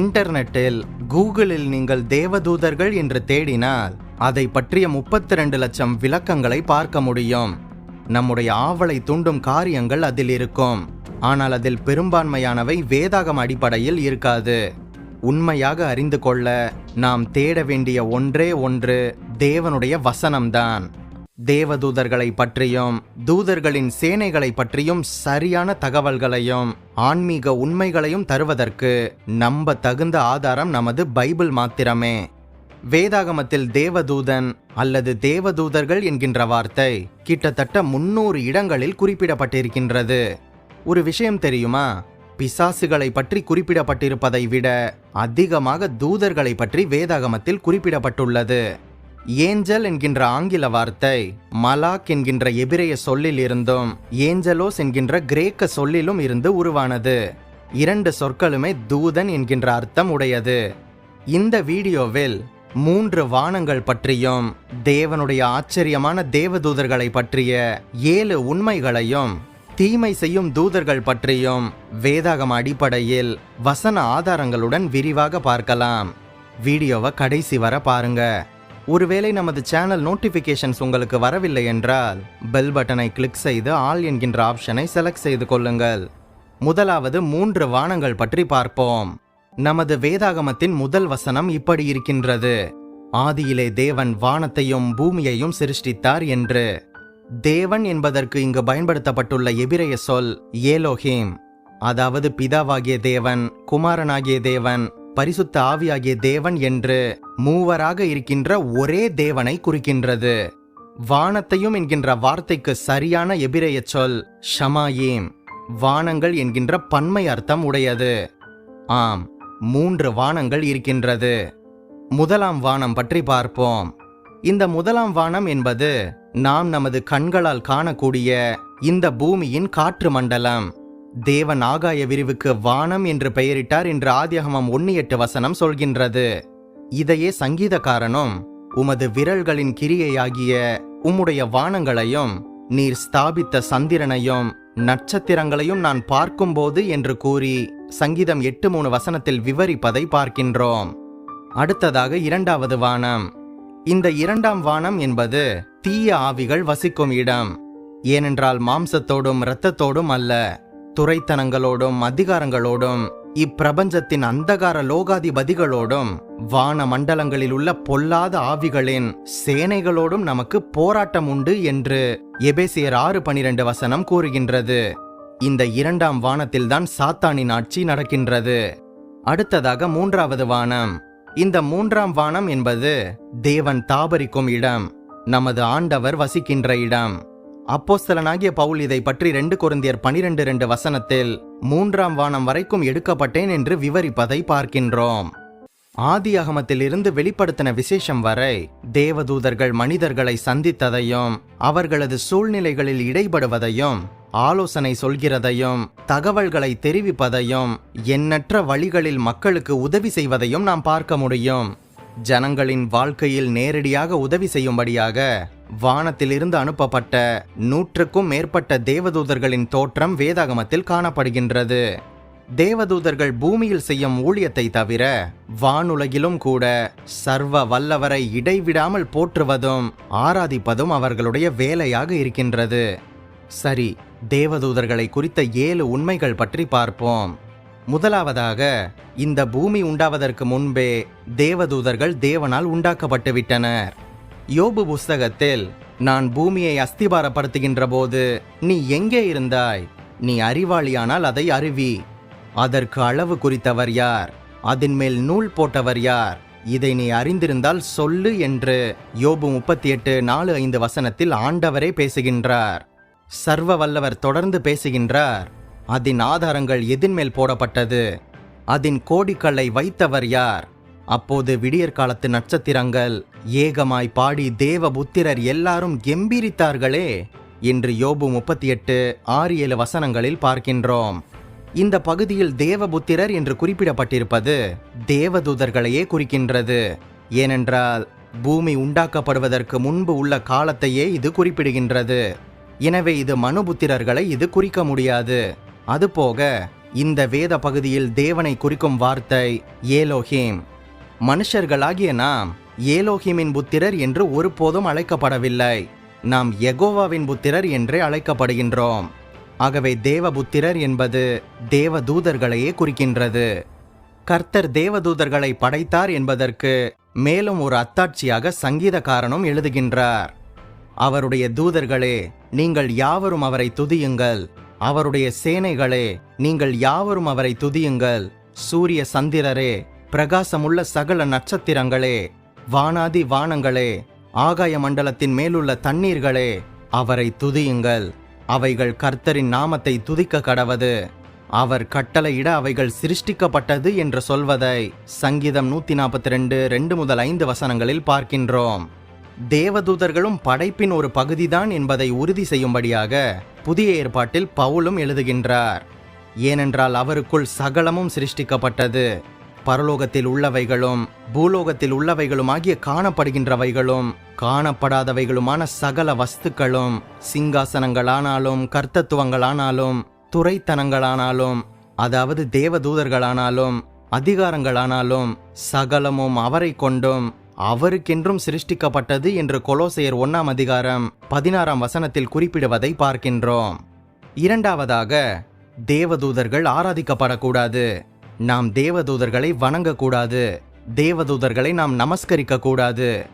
இன்டர்நெட்டில் கூகுளில் நீங்கள் தேவதூதர்கள் என்று தேடினால் அதை பற்றிய முப்பத்தி ரெண்டு லட்சம் விளக்கங்களை பார்க்க முடியும். நம்முடைய ஆவலை தூண்டும் காரியங்கள் அதில் இருக்கும். ஆனால் அதில் பெரும்பான்மையானவை வேதாகம் அடிப்படையில் இருக்காது. உண்மையாக அறிந்து கொள்ள நாம் தேட வேண்டிய ஒன்றே ஒன்று தேவனுடைய வசனம்தான். தேவதூதர்களை பற்றியும் தூதர்களின் சேனைகளை பற்றியும் சரியான தகவல்களையும் ஆன்மீக உண்மைகளையும் தருவதற்கு நம்ப தகுந்த ஆதாரம் நமது பைபிள் மாத்திரமே. வேதாகமத்தில் தேவதூதன் அல்லது தேவதூதர்கள் என்கின்ற வார்த்தை கிட்டத்தட்ட முன்னூறு இடங்களில் குறிப்பிடப்பட்டிருக்கின்றது. ஒரு விஷயம் தெரியுமா? பிசாசுகளை பற்றி குறிப்பிடப்பட்டிருப்பதை விட அதிகமாக தூதர்களை பற்றி வேதாகமத்தில் குறிப்பிடப்பட்டுள்ளது. ஏஞ்சல் என்கின்ற ஆங்கில வார்த்தை மலாக் என்கின்ற எபிரேய சொல்லில் இருந்தும் ஏஞ்சலோஸ் என்கின்ற கிரேக்க சொல்லிலும் இருந்து உருவானது. இரண்டு சொற்களுமே தூதன் என்கின்ற அர்த்தம் உடையது. இந்த வீடியோவில் மூன்று வானங்கள் பற்றியும் தேவனுடைய ஆச்சரியமான தேவதூதர்களை பற்றிய ஏழு உண்மைகளையும் தீமை செய்யும் தூதர்கள் பற்றியும் வேதாகம் அடிப்படையில் வசன ஆதாரங்களுடன் விரிவாக பார்க்கலாம். வீடியோவை கடைசி வர பாருங்கள் ஒருவேளை நமது சேனல் நோட்டிஃபிகேஷன்ஸ் உங்களுக்கு வரவில்லை என்றால் பெல் பட்டனை கிளிக் செய்து ஆல் என்கின்ற ஆப்ஷனை செலக்ட் செய்து கொள்ளுங்கள். முதலாவது மூன்று வானங்கள் பற்றி பார்ப்போம். நமது வேதாகமத்தின் முதல் வசனம் இப்படி இருக்கின்றது. ஆதியிலே தேவன் வானத்தையும் பூமியையும் சிருஷ்டித்தார் என்று. தேவன் என்பதற்கு இங்கு பயன்படுத்தப்பட்டுள்ள எபிரைய சொல் ஏலோஹீம் அதாவது பிதாவாகிய தேவன் குமாரனாகிய தேவன் பரிசுத்த ஆவியாகிய தேவன் என்று மூவராக இருக்கின்ற ஒரே தேவனை குறிக்கின்றது. வானத்தையும் என்கின்ற வார்த்தைக்கு சரியான எபிரேய சொல் ஷமாயீம். வானங்கள் என்கின்ற பன்மை அர்த்தம் உடையது. ஆம் மூன்று வானங்கள் இருக்கின்றது. முதலாம் வானம் பற்றி பார்ப்போம். இந்த முதலாம் வானம் என்பது நாம் நமது கண்களால் காணக்கூடிய இந்த பூமியின் காற்று மண்டலம். தேவன் ஆகாய விரிவுக்கு வானம் என்று பெயரிட்டார் என்று ஆதியகமம் ஒன்னு எட்டு வசனம் சொல்கின்றது. இதையே சங்கீதக்காரனும் உமது விரல்களின் கிரியையாகிய உம்முடைய வானங்களையும் நீர் ஸ்தாபித்த சந்திரனையும் நட்சத்திரங்களையும் நான் பார்க்கும்போது என்று கூறி சங்கீதம் எட்டு மூணு வசனத்தில் விவரிப்பதை பார்க்கின்றோம். அடுத்ததாக இரண்டாவது வானம். இந்த இரண்டாம் வானம் என்பது தீய ஆவிகள் வசிக்கும் இடம். ஏனென்றால் மாம்சத்தோடும் இரத்தத்தோடும் அல்ல. துறைத்தனங்களோடும் அதிகாரங்களோடும் இப்பிரபஞ்சத்தின் அந்தகார லோகாதிபதிகளோடும் வான மண்டலங்களில் உள்ள பொல்லாத ஆவிகளின் சேனைகளோடும் நமக்கு போராட்டம் உண்டு என்று எபேசியர் ஆறு பனிரெண்டு வசனம் கூறுகின்றது. இந்த இரண்டாம் வானத்தில்தான் சாத்தானின் ஆட்சி நடக்கின்றது. அடுத்ததாக மூன்றாவது வானம். இந்த மூன்றாம் வானம் என்பது தேவன் தாபரிக்கும் இடம் நமது ஆண்டவர் வசிக்கின்ற இடம். அப்போஸ்தலனாகிய பவுல் இதை பற்றி ரெண்டு குருந்தியர் பனிரெண்டு ரெண்டு வசனத்தில் மூன்றாம் வானம் வரைக்கும் எடுக்கப்பட்டேன் என்று விவரிப்பதை பார்க்கின்றோம். ஆதி அகமத்திலிருந்து வெளிப்படுத்தின விசேஷம் வரை தேவதூதர்கள் மனிதர்களை சந்தித்ததையும் அவர்களது சூழ்நிலைகளில் இடைபடுவதையும் ஆலோசனை சொல்கிறதையும் தகவல்களை தெரிவிப்பதையும் எண்ணற்ற வழிகளில் மக்களுக்கு உதவி செய்வதையும் நாம் பார்க்க முடியும். ஜனங்களின் வாழ்க்கையில் நேரடியாக உதவி செய்யும்படியாக வானத்திலிருந்து அனுப்பப்பட்ட நூற்றுக்கும் மேற்பட்ட தேவதூதர்களின் தோற்றம் வேதாகமத்தில் காணப்படுகின்றது. தேவதூதர்கள் பூமியில் செய்யும் ஊழியத்தை தவிர வானுலகிலும் கூட சர்வ வல்லவரை இடைவிடாமல் போற்றுவதும் ஆராதிப்பதும் அவர்களுடைய வேலையாக இருக்கின்றது. சரி தேவதூதர்களை குறித்த ஏழு உண்மைகள் பற்றி பார்ப்போம். முதலாவதாக இந்த பூமி உண்டாவதற்கு முன்பே தேவதூதர்கள் தேவனால் உண்டாக்கப்பட்டு விட்டனர் யோபு புஸ்தகத்தில் நான் பூமியை அஸ்திபாரப்படுத்துகின்ற போது நீ எங்கே இருந்தாய்? நீ அறிவாளியானால் அதை அறிவி அதற்கு அளவு குறித்தவர் யார்? அதன் மேல் நூல் போட்டவர் யார்? இதை நீ அறிந்திருந்தால் சொல்லு என்று யோபு முப்பத்தி எட்டு நாலு ஐந்து வசனத்தில் ஆண்டவரே பேசுகின்றார். சர்வ வல்லவர் தொடர்ந்து பேசுகின்றார். அதன் ஆதாரங்கள் எதின் மேல் போடப்பட்டது. அதன் கோடிக்கல்லை வைத்தவர் யார்? அப்போது விடியற் காலத்து நட்சத்திரங்கள் ஏகமாய் பாடி தேவ புத்திரர் எல்லாரும் கெம்பீரித்தார்களே என்று யோபு முப்பத்தி எட்டு ஆறு ஏழு வசனங்களில் பார்க்கின்றோம். இந்த பகுதியில் தேவபுத்திரர் என்று குறிப்பிடப்பட்டிருப்பது தேவதூதர்களையே குறிக்கின்றது. ஏனென்றால் பூமி உண்டாக்கப்படுவதற்கு முன்பு உள்ள காலத்தையே இது குறிப்பிடுகின்றது. எனவே இது மனுபுத்திரர்களை இது குறிக்க முடியாது. அதுபோக இந்த வேத பகுதியில் தேவனை குறிக்கும் வார்த்தை ஏலோஹிம் மனுஷர்களாகிய நாம் ஏலோஹிமின் புத்திரர் என்று ஒருபோதும் அழைக்கப்படவில்லை. நாம் எகோவாவின் புத்திரர் என்றே அழைக்கப்படுகின்றோம். ஆகவே தேவ புத்திரர் என்பது தேவ தூதர்களையே குறிக்கின்றது. கர்த்தர் தேவதூதர்களை படைத்தார் என்பதற்கு மேலும் ஒரு அத்தாட்சியாக சங்கீதக்காரனும் எழுதுகின்றார். அவருடைய தூதர்களே நீங்கள் யாவரும் அவரை துதியுங்கள். அவருடைய சேனைகளே நீங்கள் யாவரும் அவரை துதியுங்கள். சூரிய சந்திரரே பிரகாசமுள்ள சகல நட்சத்திரங்களே வானாதி வானங்களே ஆகாய மண்டலத்தின் மேலுள்ள தண்ணீர்களே அவரை துதியுங்கள். அவைகள் கர்த்தரின் நாமத்தை துதிக்க கடவது. அவர் கட்டளையிட அவைகள் சிருஷ்டிக்கப்பட்டது என்று சொல்வதை சங்கீதம் நூத்தி நாற்பத்தி ரெண்டு ரெண்டு முதல் ஐந்து வசனங்களில் பார்க்கின்றோம். தேவதூதர்களும் படைப்பின் ஒரு பகுதிதான் என்பதை உறுதி செய்யும்படியாக புதிய ஏற்பாட்டில் பவுலும் எழுதுகின்றார். ஏனென்றால் அவருக்குள் சகலமும் சிருஷ்டிக்கப்பட்டது. பரலோகத்தில் உள்ளவைகளும் பூலோகத்தில் உள்ளவைகளும் ஆகிய காணப்படுகின்றவைகளும் காணப்படாதவைகளுமான சகல வஸ்துக்களும் சிங்காசனங்களானாலும் கர்த்தத்துவங்களானாலும் துறைத்தனங்களானாலும் அதாவது தேவதூதர்களானாலும் அதிகாரங்களானாலும் சகலமும் அவரை கொண்டும் அவருக்கென்றும் சிருஷ்டிக்கப்பட்டது என்று கொலோசையர் ஒன்னாம் அதிகாரம் பதினாறாம் வசனத்தில் குறிப்பிடுவதை பார்க்கின்றோம். இரண்டாவதாக தேவதூதர்கள் ஆராதிக்கப்படக்கூடாது. நாம் தேவதூதர்களை வணங்கக்கூடாது. தேவதூதர்களை நாம் நமஸ்கரிக்க கூடாது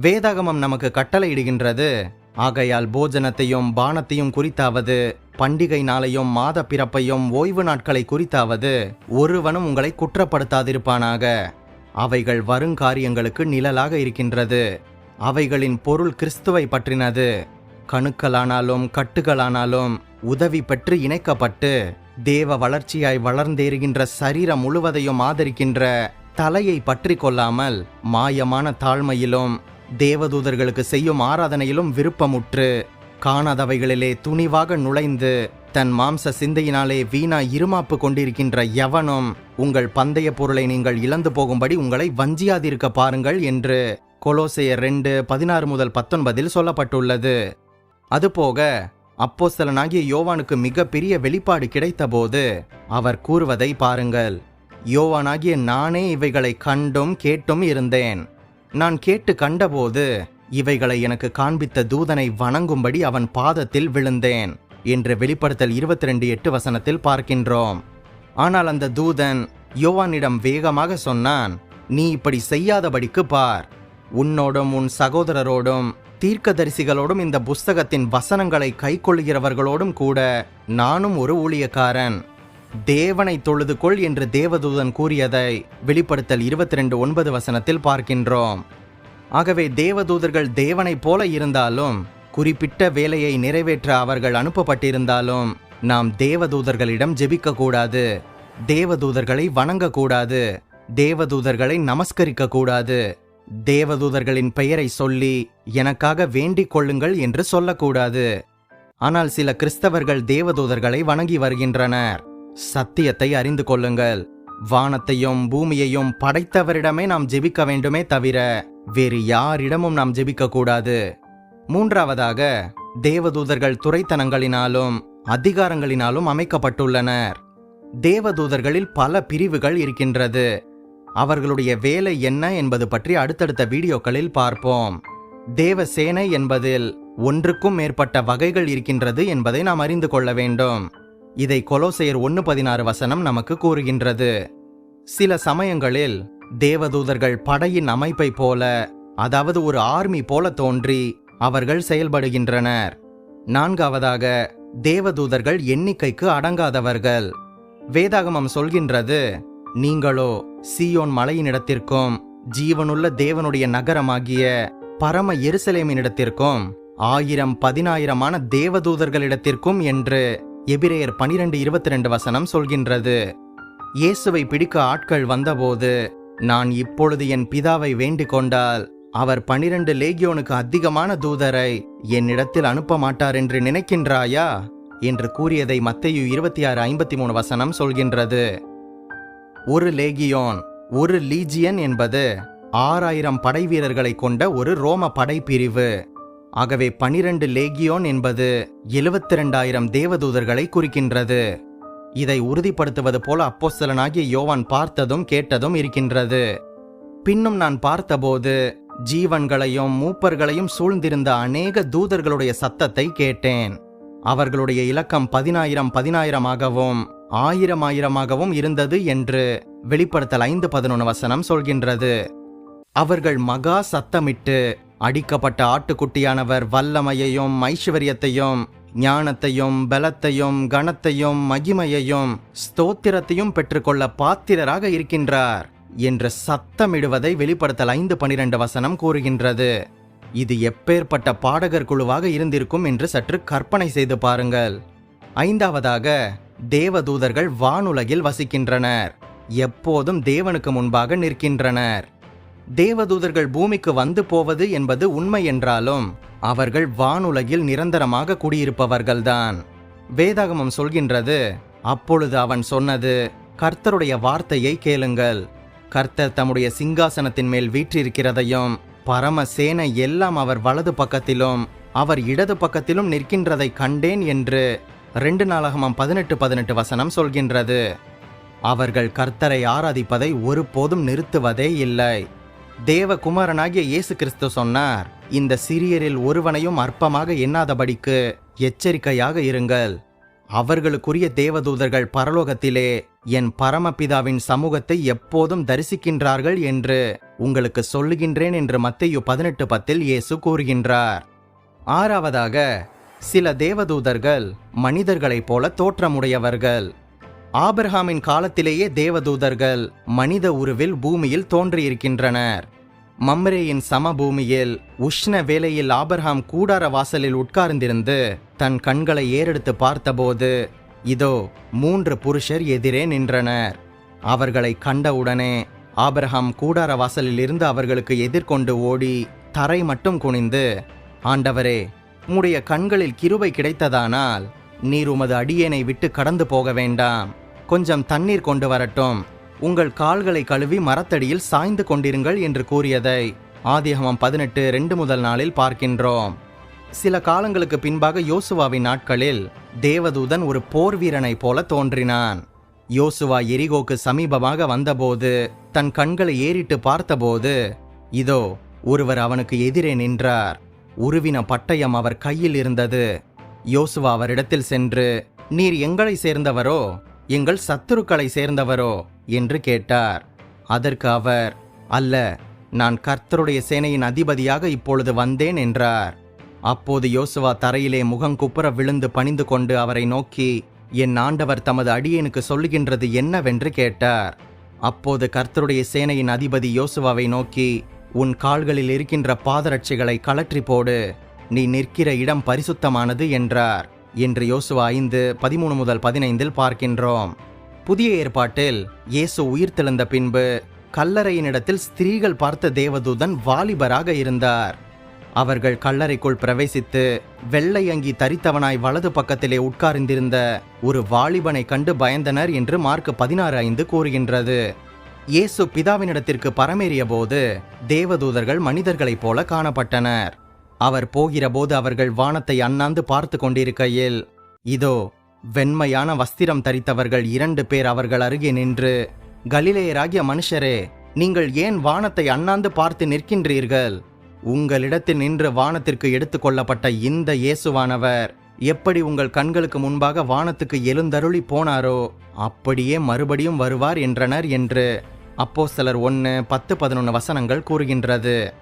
வேதாகமம் நமக்கு கட்டளையிடுகின்றது. ஆகையால் போஜனத்தையும் பானத்தையும் குறித்தாவது. பண்டிகை நாளையும் மாத பிறப்பையும் ஓய்வு நாட்களை குறித்தாவது. ஒருவனும் உங்களை குற்றப்படுத்தாதிருப்பானாக. அவைகள் வருங்காரியங்களுக்கு நிழலாக இருக்கின்றது. அவைகளின் பொருள் கிறிஸ்துவை பற்றினது. கணுக்களானாலும் கட்டுகளானாலும் உதவி பெற்று இணைக்கப்பட்டு தேவ வளர்ச்சியாய் வளர்ந்தேறுகின்ற சரீரம் முழுவதையும் ஆதரிக்கின்ற தலையை பற்றி கொள்ளாமல் மாயமான தாழ்மையிலும் தேவதூதர்களுக்கு செய்யும் ஆராதனையிலும் விருப்பமுற்று காணாதவைகளிலே துணிவாக நுழைந்து தன் மாம்ச சிந்தையினாலே வீணா இருமாப்பு கொண்டிருக்கின்ற எவனும் உங்கள் பந்தய பொருளை நீங்கள் இழந்து போகும்படி உங்களை வஞ்சியாதிருக்க பாருங்கள் என்று கொலோசையர் ரெண்டு பதினாறு முதல் பத்தொன்பதில் சொல்லப்பட்டுள்ளது. அதுபோக அப்போஸ்தலனாகிய யோவானுக்கு மிகப்பெரிய வெளிப்பாடு கிடைத்தபோது அவர் கூறுவதை பாருங்கள். யோவானாகிய நானே இவைகளை கண்டும் கேட்டும் இருந்தேன். நான் கேட்டு கண்டபோது இவைகளை எனக்கு காண்பித்த தூதனை வணங்கும்படி அவன் பாதத்தில் விழுந்தேன் என்று வெளிப்படுத்தல் இருபத்தி ரெண்டு எட்டு வசனத்தில் பார்க்கின்றோம். ஆனால் அந்த தூதன் யோவானிடம் வேகமாக சொன்னான் நீ இப்படி செய்யாதபடிக்கு பார். உன்னோடும் உன் சகோதரரோடும் தீர்க்கதரிசிகளோடும் இந்த புஸ்தகத்தின் வசனங்களை கைக்கொள்கிறவர்களோடும் கூட நானும் ஒரு ஊழியக்காரன். தேவனை தொழுது கொள் என்று தேவதூதன் கூறியதை வெளிப்படுத்தல் இருபத்தி ரெண்டு ஒன்பது வசனத்தில் பார்க்கின்றோம். ஆகவே தேவதூதர்கள் தேவனைப் போல இருந்தாலும் குறிப்பிட்ட வேலையை நிறைவேற்ற அவர்கள் அனுப்பப்பட்டிருந்தாலும் நாம் தேவதூதர்களிடம் ஜெபிக்கக்கூடாது. தேவதூதர்களை வணங்கக்கூடாது. தேவதூதர்களை நமஸ்கரிக்கக்கூடாது. தேவதூதர்களின் பெயரை சொல்லி எனக்காக வேண்டிக் கொள்ளுங்கள் என்று சொல்லக்கூடாது. ஆனால் சில கிறிஸ்தவர்கள் தேவதூதர்களை வணங்கி வருகின்றனர். சத்தியத்தை அறிந்து கொள்ளுங்கள். வானத்தையும் பூமியையும் படைத்தவரிடமே நாம் ஜெபிக்க வேண்டுமே தவிர வேறு யாரிடமும் நாம் ஜெபிக்க கூடாது. மூன்றாவதாக தேவதூதர்கள் துறைத்தனங்களினாலும் அதிகாரங்களினாலும் அமைக்கப்பட்டுள்ளனர். தேவதூதர்களில் பல பிரிவுகள் இருக்கின்றது. அவர்களுடைய வேலை என்ன என்பது பற்றி அடுத்தடுத்த வீடியோக்களில் பார்ப்போம். தேவசேனை என்பதில் ஒன்றுக்கும் மேற்பட்ட வகைகள் இருக்கின்றது என்பதை நாம் அறிந்து கொள்ள வேண்டும். இதை கொலோசையர் ஒன்று பதினாறு வசனம் நமக்கு கூறுகின்றது. சில சமயங்களில் தேவதூதர்கள் படையின் அமைப்பை போல அதாவது ஒரு ஆர்மி போல தோன்றி அவர்கள் செயல்படுகின்றனர். நான்காவதாக தேவதூதர்கள் எண்ணிக்கைக்கு அடங்காதவர்கள். வேதாகமம் சொல்கின்றது நீங்களோ சீயோன் மலையின் இடத்திற்கும் ஜீவனுள்ள தேவனுடைய நகரமாகிய பரம எருசலேமினிடத்திற்கும் ஆயிரம் பதினாயிரமான தேவதூதர்களிடத்திற்கும் என்று எபிரேயர் பனிரெண்டு இருபத்தி ரெண்டு வசனம் சொல்கின்றது. இயேசுவை பிடிக்க ஆட்கள் வந்தபோது நான் இப்பொழுது என் பிதாவை வேண்டிக் கொண்டால் அவர் பனிரெண்டு லேகியோனுக்கு அதிகமான தூதரை என்னிடத்தில் அனுப்ப மாட்டார் என்று நினைக்கின்றாயா? என்று கூறியதை மத்தையு இருபத்தி ஆறு ஐம்பத்தி மூணு வசனம் சொல்கின்றது. ஒரு லேகியோன் ஒரு லீஜியன் என்பது ஆறாயிரம் படை வீரர்களை கொண்ட ஒரு ரோம படைப்பிரிவு. ஆகவே பனிரெண்டு லேகியோன் என்பது எழுபத்தி ரெண்டாயிரம் தேவதூதர்களை குறிக்கின்றது. இதை உறுதிப்படுத்துவது போல அப்போஸ்தலனாகிய யோவான் பார்த்ததும் கேட்டதும் இருக்கின்றது. பின்னும் நான் பார்த்தபோது ஜீவன்களையும் மூப்பர்களையும் சூழ்ந்திருந்த அநேக தூதர்களுடைய சத்தத்தை கேட்டேன். அவர்களுடைய இலக்கம் பதினாயிரம் பதினாயிரமாகவும் ஆயிரம் ஆயிரமாகவும் இருந்தது என்று வெளிப்படுத்தல் ஐந்து பதினொன்று வசனம் சொல்கின்றது. அவர்கள் மகா சத்தமிட்டு அடிக்கப்பட்ட ஆட்டுக்குட்டியானவர் வல்லமையையும் ஐஸ்வர்யத்தையும் ஞானத்தையும் பலத்தையும் கனத்தையும் மகிமையையும் ஸ்தோத்திரத்தையும் பெற்றுக்கொள்ள பாத்திரராக இருக்கின்றார் என்று சத்தமிடுவதை வெளிப்படுத்தல் ஐந்து பனிரெண்டு வசனம் கூறுகின்றது. இது எப்பேற்பட்ட பாடகர் குழுவாக இருந்திருக்கும் என்று சற்று கற்பனை செய்து பாருங்கள். ஐந்தாவதாக தேவதூதர்கள் வானுலகில் வசிக்கின்றனர். எப்போதும் தேவனுக்கு முன்பாக நிற்கின்றனர். தேவதூதர்கள் பூமிக்கு வந்து போவது என்பது உண்மை என்றாலும் அவர்கள் வானுலகில் நிரந்தரமாக குடியிருப்பவர்கள்தான். வேதாகமம் சொல்கின்றது அப்பொழுது அவன் சொன்னது கர்த்தருடைய வார்த்தையை கேளுங்கள். கர்த்தர் தம்முடைய சிங்காசனத்தின் மேல் வீற்றிருக்கிறதையும் பரமசேன எல்லாம் அவர் வலது பக்கத்திலும் அவர் இடது பக்கத்திலும் நிற்கின்றதை கண்டேன் என்று ரெண்டு நாளாகமம் பதினெட்டு பதினெட்டு வசனம் சொல்கின்றது. அவர்கள் கர்த்தரை ஆராதிப்பதை ஒருபோதும் நிறுத்துவதே இல்லை. தேவகுமாரனாகிய இயேசு கிறிஸ்து சொன்னார் இந்த சிறியரில் ஒருவனையும் அற்பமாக எண்ணாதபடிக்கு எச்சரிக்கையாக இருங்கள். அவர்களுக்குரிய தேவதூதர்கள் பரலோகத்திலே என் பரமபிதாவின் சமூகத்தை எப்போதும் தரிசிக்கின்றார்கள் என்று உங்களுக்கு சொல்லுகின்றேன் என்று மத்தையு பதினெட்டு பத்தில் இயேசு கூறுகின்றார். ஆறாவதாக சில தேவதூதர்கள் மனிதர்களைப் போல தோற்றமுடையவர்கள். ஆபிரஹாமின் காலத்திலேயே தேவதூதர்கள் மனித உருவில் பூமியில் தோன்றியிருக்கின்றனர். மம்ரேயின் சமபூமியில் உஷ்ண வேலையில் ஆபர்ஹாம் கூடார வாசலில் உட்கார்ந்திருந்து தன் கண்களை ஏறெடுத்து பார்த்தபோது இதோ மூன்று புருஷர் எதிரே நின்றனர். அவர்களை கண்டவுடனே ஆபர்ஹாம் கூடார வாசலில் இருந்து அவர்களுக்கு எதிர்கொண்டு ஓடி தரை மட்டும் குனிந்து ஆண்டவரே உம்முடைய கண்களில் கிருபை கிடைத்ததானால் நீர் உமது அடியேனை விட்டு கடந்து போக வேண்டாம். கொஞ்சம் தண்ணீர் கொண்டு வரட்டும். உங்கள் கால்களை கழுவி மரத்தடியில் சாய்ந்து கொண்டிருங்கள் என்று கூறியதை ஆதிகமம் பதினெட்டு ரெண்டு முதல் நாளில் பார்க்கின்றோம். சில காலங்களுக்கு பின்பாக யோசுவாவின் நாட்களில் தேவதூதன் ஒரு போர் வீரனைப் போல தோன்றினான். யோசுவா எரிகோக்கு சமீபமாக வந்தபோது தன் கண்களை ஏறிட்டு பார்த்தபோது இதோ ஒருவர் அவனுக்கு எதிரே நின்றார். உருவின பட்டயம் அவர் கையில் இருந்தது. யோசுவா அவரிடத்தில் சென்று நீர் எங்களை சேர்ந்தவரோ? எங்கள் சத்துருக்களை சேர்ந்தவரோ? என்று கேட்டார். அதற்கு அவர் அல்ல நான் கர்த்தருடைய சேனையின் அதிபதியாக இப்பொழுது வந்தேன் என்றார். அப்போது யோசுவா தரையிலே முகங்குப்புற விழுந்து பணிந்து கொண்டு அவரை நோக்கி என் ஆண்டவர் தமது அடியனுக்கு சொல்லுகின்றது என்னவென்று கேட்டார். அப்போது கர்த்தருடைய சேனையின் அதிபதி யோசுவாவை நோக்கி உன் கால்களில் இருக்கின்ற பாதரட்சைகளை கலற்றி போடு. நீ நிற்கிற இடம் பரிசுத்தமானது என்றார். என்று யோசுவா ஐந்து பதிமூணு முதல் பதினைந்தில் பார்க்கின்றோம். புதிய ஏற்பாட்டில் இயேசு உயிர்த்தெழுந்த பின்பு கல்லறையினிடத்தில் ஸ்திரீகள் பார்த்த தேவதூதன் வாலிபராக இருந்தார். அவர்கள் கல்லறைக்குள் பிரவேசித்து வெள்ளை அங்கி தரித்தவனாய் வலது பக்கத்திலே உட்கார்ந்திருந்த ஒரு வாலிபனை கண்டு பயந்தனர் என்று மார்க் பதினாறு ஐந்து கூறுகின்றது. இயேசு பிதாவினிடத்திற்கு பரமேறிய போது தேவதூதர்கள் மனிதர்களைப் போல காணப்பட்டனர். அவர் போகிறபோது அவர்கள் வானத்தை அண்ணாந்து பார்த்து கொண்டிருக்கையில் இதோ வெண்மையான வஸ்திரம் தரித்தவர்கள் இரண்டு பேர் அவர்கள் அருகே நின்று கலிலேயராகிய மனுஷரே நீங்கள் ஏன் வானத்தை அண்ணாந்து பார்த்து நிற்கின்றீர்கள்? உங்களிடத்தில் நின்று வானத்திற்கு எடுத்துக்கொள்ளப்பட்ட இந்த இயேசுவானவர் எப்படி உங்கள் கண்களுக்கு முன்பாக வானத்துக்கு எழுந்தருளி போனாரோ அப்படியே மறுபடியும் வருவார் என்றனர் என்று அப்போஸ்தலர் ஒன்று பத்து பதினொன்று வசனங்கள் கூறுகின்றது.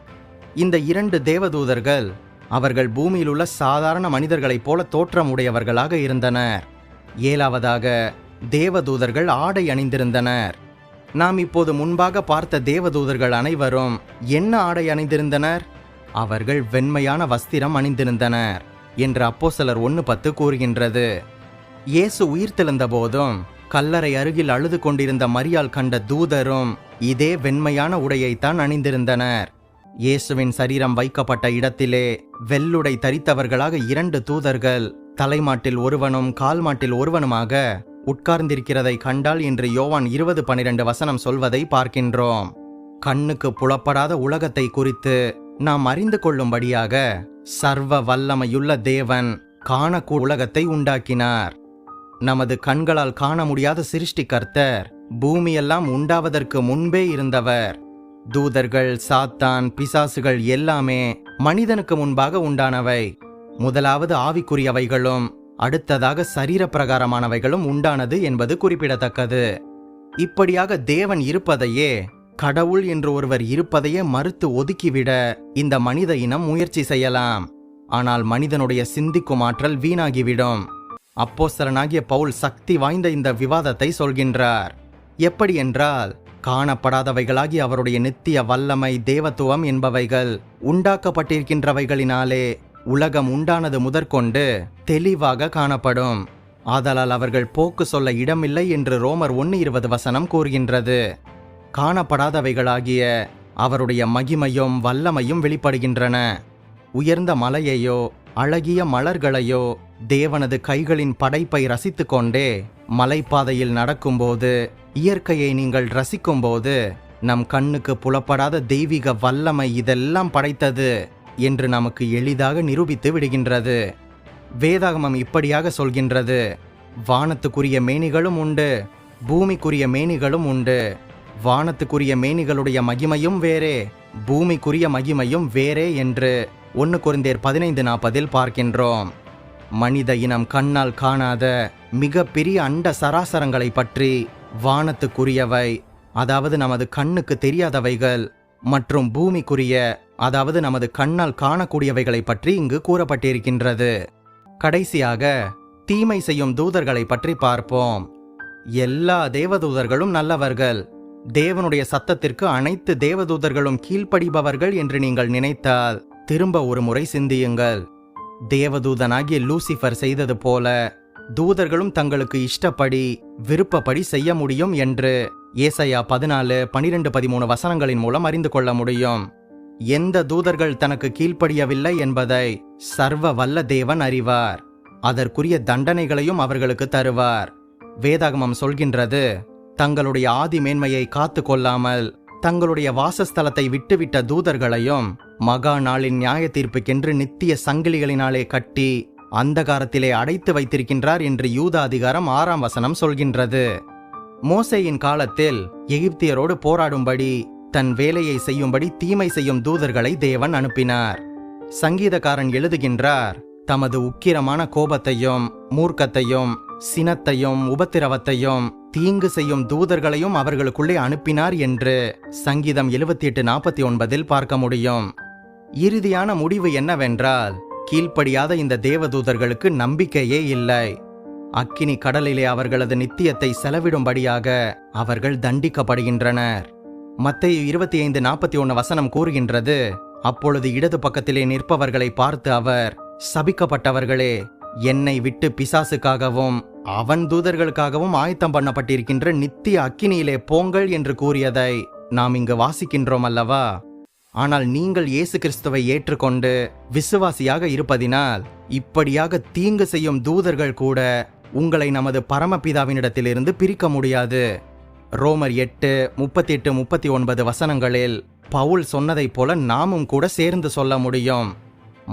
இந்த இரண்டு தேவதூதர்கள் அவர்கள் பூமியில் உள்ள சாதாரண மனிதர்களைப் போல தோற்றம் உடையவர்களாக இருந்தனர். ஏழாவதாக தேவதூதர்கள் ஆடை அணிந்திருந்தனர். நாம் இப்போது முன்பாக பார்த்த தேவதூதர்கள் அனைவரும் என்ன ஆடை அணிந்திருந்தனர்? அவர்கள் வெண்மையான வஸ்திரம் அணிந்திருந்தனர் என்று அப்போ சிலர் ஒன்று பத்து கூறுகின்றது. இயேசு உயிர்த்தெழுந்த போதும் கல்லறை அருகில் அழுது கொண்டிருந்த மரியால் கண்ட தூதரும் இதே வெண்மையான உடையைத்தான் அணிந்திருந்தனர். இயேசுவின் சரீரம் வைக்கப்பட்ட இடத்திலே வெள்ளுடை தரித்தவர்களாக இரண்டு தூதர்கள் தலைமாட்டில் ஒருவனும் கால்மாட்டில் ஒருவனுமாக உட்கார்ந்திருக்கிறதை கண்டால் இன்று யோவான் இருபது பனிரெண்டு வசனம் சொல்வதை பார்க்கின்றோம். கண்ணுக்கு புலப்படாத உலகத்தை குறித்து நாம் அறிந்து கொள்ளும்படியாக சர்வ வல்லமையுள்ள தேவன் காணக்கூ உலகத்தை உண்டாக்கினார். நமது கண்களால் காண முடியாத சிருஷ்டிகர்த்தர் பூமியெல்லாம் உண்டாவதற்கு முன்பே இருந்தவர். தூதர்கள் சாத்தான் பிசாசுகள் எல்லாமே மனிதனுக்கு முன்பாக உண்டானவை. முதலாவது ஆவிக்குரியவைகளும் அடுத்ததாக சரீர பிரகாரமானவைகளும் உண்டானது என்பது குறிப்பிடத்தக்கது. இப்படியாக தேவன் இருப்பதையே கடவுள் என்று ஒருவர் இருப்பதையே மறுத்து ஒதுக்கிவிட இந்த மனித இனம் முயற்சி செய்யலாம். ஆனால் மனிதனுடைய சிந்திக்கும் ஆற்றல் வீணாகிவிடும். அப்போஸ்தலனாகிய பவுல் சக்தி வாய்ந்த இந்த விவாதத்தை சொல்கின்றார். எப்படி என்றால் காணப்படாதவைகளாகி அவருடைய நித்திய வல்லமை தேவத்துவம் என்பவைகள் உண்டாக்கப்பட்டிருக்கின்றவைகளினாலே உலகம் உண்டானது முதற்கொண்டு தெளிவாக காணப்படும். ஆதலால் அவர்கள் போக்கு சொல்ல இடமில்லை என்று ரோமர் ஒன்று இருபது வசனம் கூறுகின்றது. காணப்படாதவைகளாகிய அவருடைய மகிமையும் வல்லமையும் வெளிப்படுகின்றன. உயர்ந்த மலையையோ அழகிய மலர்களையோ தேவனது கைகளின் படைப்பை ரசித்து கொண்டே மலைப்பாதையில் நடக்கும்போது இயற்கையை நீங்கள் ரசிக்கும்போது நம் கண்ணுக்கு புலப்படாத தெய்வீக வல்லமை இதெல்லாம் படைத்தது என்று நமக்கு எளிதாக நிரூபித்து விடுகின்றது. வேதாகமம் இப்படியாக சொல்கின்றது. வானத்துக்குரிய மேனிகளும் உண்டு பூமிக்குரிய மேனிகளும் உண்டு. வானத்துக்குரிய மேனிகளுடைய மகிமையும் வேறே பூமிக்குரிய மகிமையும் வேறே என்று ஒன்று குறைந்தேர் பதினைந்து நாற்பதில் பார்க்கின்றோம். மனித இனம் கண்ணால் காணாத மிக பெரிய அண்ட சராசரங்களை பற்றி வானத்துக்குரியவை அதாவது நமது கண்ணுக்கு தெரியாதவைகள் மற்றும் பூமிக்குரிய அதாவது நமது கண்ணால் காணக்கூடியவைகளை பற்றி இங்கு கூறப்பட்டிருக்கின்றது. கடைசியாக தீமை செய்யும் தூதர்களை பற்றி பார்ப்போம். எல்லா தேவதூதர்களும் நல்லவர்கள். தேவனுடைய சத்தத்திற்கு அனைத்து தேவதூதர்களும் கீழ்ப்படிபவர்கள் என்று நீங்கள் நினைத்தால் திரும்ப ஒரு முறை சிந்தியுங்கள். தேவதூதனாகிய லூசிஃபர் செய்தது போல தூதர்களும் தங்களுக்கு இஷ்டப்படி விருப்பப்படி செய்ய முடியும் என்று ஏசையா பதினாலு பனிரெண்டு பதிமூணு வசனங்களின் மூலம் அறிந்து கொள்ள முடியும். எந்த தூதர்கள் தனக்கு கீழ்ப்படியவில்லை என்பதை சர்வ வல்ல தேவன் அறிவார். அதற்குரிய தண்டனைகளையும் அவர்களுக்கு தருவார். வேதாகமம் சொல்கின்றது தங்களுடைய ஆதி மேன்மையை காத்து கொள்ளாமல் தங்களுடைய வாசஸ்தலத்தை விட்டுவிட்ட தூதர்களையும் மகா நாளின் நியாய தீர்ப்புக்கென்று நித்திய சங்கிலிகளினாலே கட்டி அந்தகாரத்திலே அடைத்து வைத்திருக்கின்றார் என்று யூத அதிகாரம் ஆறாம் வசனம் சொல்கின்றது. மோசேயின் காலத்தில் எகிப்தியரோடு போராடும்படி தன் வேலையை செய்யும்படி தீமை செய்யும் தூதர்களை தேவன் அனுப்பினார். சங்கீதக்காரன் எழுதுகின்றார் தமது உக்கிரமான கோபத்தையும் மூர்க்கத்தையும் சினத்தையும் உபத்திரவத்தையும் தீங்கு செய்யும் தூதர்களையும் அவர்களுக்குள்ளே அனுப்பினார் என்று சங்கீதம் எழுபத்தி எட்டு நாற்பத்தி ஒன்பதில் பார்க்க முடியும். இறுதியான முடிவு என்னவென்றால் கீழ்ப்படியாத இந்த தேவதூதர்களுக்கு நம்பிக்கையே இல்லை. அக்கினி கடலிலே அவர்களது நித்தியத்தை செலவிடும்படியாக அவர்கள் தண்டிக்கப்படுகின்றனர். மத்திய இருபத்தி ஐந்து நாற்பத்தி ஒன்று வசனம் கூறுகின்றது அப்பொழுது இடது பக்கத்திலே நிற்பவர்களை பார்த்து அவர் சபிக்கப்பட்டவர்களே என்னை விட்டு பிசாசுக்காகவும் அவன் தூதர்களுக்காகவும் ஆயத்தம் பண்ணப்பட்டிருக்கின்ற நித்திய அக்கினியிலே போங்கள் என்று கூறியதை நாம் இங்கு வாசிக்கின்றோம் அல்லவா? ஆனால் நீங்கள் இயேசு கிறிஸ்துவை ஏற்றுக்கொண்டு விசுவாசியாக இருப்பதினால் இப்படியாக தீங்கு செய்யும் தூதர்கள் கூட உங்களை நமது பரமபிதாவினிடத்திலிருந்து பிரிக்க முடியாது. ரோமர் எட்டு முப்பத்தி எட்டு முப்பத்தி ஒன்பது வசனங்களில் பவுல் சொன்னதைப் போல நாமும் கூட சேர்ந்து சொல்ல முடியும்.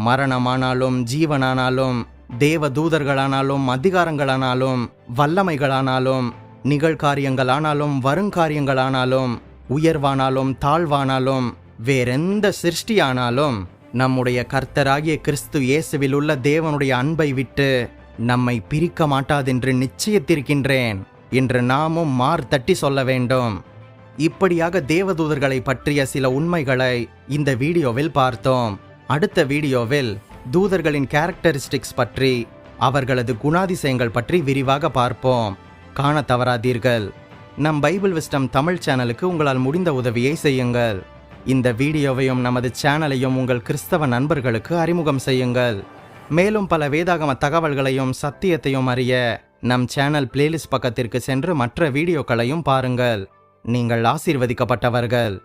மரணமானாலும் ஜீவனானாலும் தேவ தூதர்களானாலும் அதிகாரங்களானாலும் வல்லமைகளானாலும் நிகழ்காரியங்களானாலும் வருங்காரியங்களானாலும் உயர்வானாலும் தாழ்வானாலும் வேறெந்த சிருஷ்டியானாலும் நம்முடைய கர்த்தராகிய கிறிஸ்து இயேசுவில் உள்ள தேவனுடைய அன்பை விட்டு நம்மை பிரிக்க மாட்டாதென்று நிச்சயத்திருக்கின்றேன் என்று நாமும் மார் தட்டி சொல்ல வேண்டும். இப்படியாக தேவதூதர்களை பற்றிய சில உண்மைகளை இந்த வீடியோவில் பார்த்தோம். அடுத்த வீடியோவில் தூதர்களின் கேரக்டரிஸ்டிக்ஸ் பற்றி அவர்களது குணாதிசயங்கள் பற்றி விரிவாக பார்ப்போம். காண தவறாதீர்கள். நம் பைபிள் விஸ்டம் தமிழ் சேனலுக்கு உங்களால் முடிந்த உதவியை செய்யுங்கள். இந்த வீடியோவையும் நமது சேனலையும் உங்கள் கிறிஸ்தவ நண்பர்களுக்கு அறிமுகம் செய்யுங்கள். மேலும் பல வேதாகம தகவல்களையும் சத்தியத்தையும் அறிய நம் சேனல் பிளேலிஸ்ட் பக்கத்திற்கு சென்று மற்ற வீடியோக்களையும் பாருங்கள். நீங்கள் ஆசீர்வதிக்கப்பட்டவர்கள்.